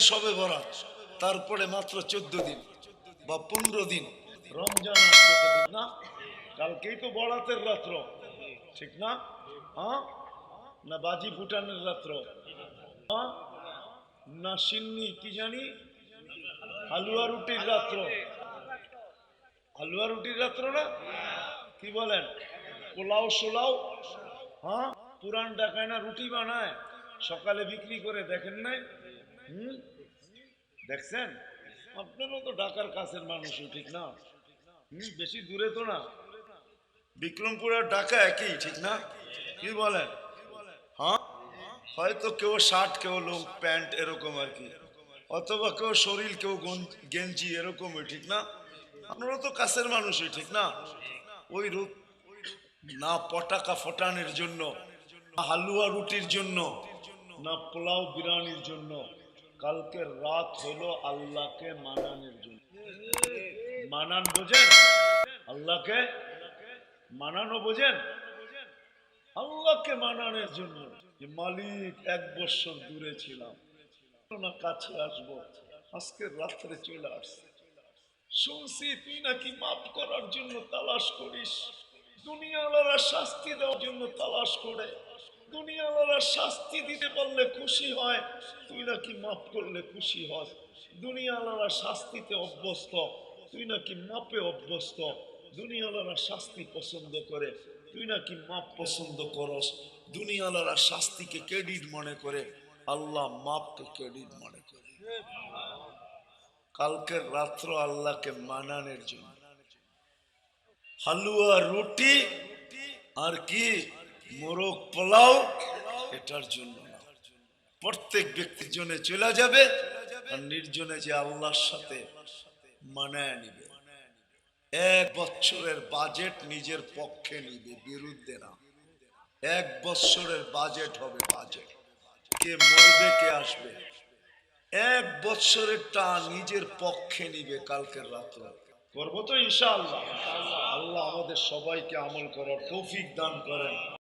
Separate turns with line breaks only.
সবে ভরা তারপরে মাত্র চোদ্দ দিন বা পনেরো দিন। রমজান ঠিক না? কালকেই তো বড়াতের রাত্র। ঠিক না? হ্যাঁ? না বাজি ফুটানের রাত্র। হ্যাঁ? না সিন্নি, কি জানি? হালুয়া রুটির রাত্র। হালুয়া রুটির রাত্র না? কি বলেন? পোলাও সোলাও? হ্যাঁ? পুরান ডাকায় না রুটি বানায়? সকালে বিক্রি করে দেখেন নাই? হুম? দেখছেন? আপনারও তো ঢাকার কাছের মানুষই, ঠিক না? বেশি দূরে তো না। বিক্রমপুর আর ঢাকা একই, ঠিক না? কি বলেন? হ্যাঁ? হয়তো কেউ শার্ট, কেউ লোক, প্যান্ট এরকম আর কি। অথবা কেউ শরীর, কেউ গেঞ্জি এরকমই ঠিক না? আপনারা তো কাছের মানুষই, ঠিক না? ওই রূপ না পটাকা ফটানের জন্য হালুয়া রুটির জন্য, না পোলাও বিরিয়ানির জন্য কালকের রাত হলো আল্লাহকে মানানোর জন্য। মানান বোঝেন? আল্লাহকে মানানো বোঝেন? আল্লাহকে মানানোর জন্য মালিক এক বছর দূরে ছিলাম। না, কাছে আসব। আজকে রাত্রে চলে আসছে। শুনছি তুই নাকি মাফ করার জন্য তালাশ করিস। দুনিয়াওয়ালারা শাস্তি দেওয়ার জন্য তালাশ করে। দুনিয়াওয়ালারা শাস্তি দিতে পারলে খুশি হয়, তুই নাকি মাফ করলে খুশি হয় দুনিয়াওয়ালারা শাস্তিতে অভ্যস্ত, তুই নাকি মাপে অভ্যস্ত। দুনিয়াওয়ালারা শাস্তি পছন্দ করে, তুই নাকি মাপ পছন্দ করস। দুনিয়াওয়ালারা শাস্তিকে ক্রেডিট মনে করে, আল্লাহ মাপকে ক্রেডিট মনে করে। কালকের রাত্র আল্লাহকে মানানোর জন্য। হালুয়া, রুটি, আর কি? মোরগ পোলাও, এটার জন্য প্রত্যেক ব্যক্তির জন্য চলে যাবে আর নির্জনে যে আল্লাহর সাথে মানায় নিবে। এক বছরের বাজেট নিজের পক্ষে নিবে, বিরুদ্ধে না। এক বছরের বাজেট হবে বাজেট। কে মরবে, কে আসবে। এক বছরের টা নিজের পক্ষে নিবে কালকের রাত্রে। করব তো ইনশাআল্লাহ। আল্লাহ আমাদের সবাইকে আমল করার তৌফিক দান করেন।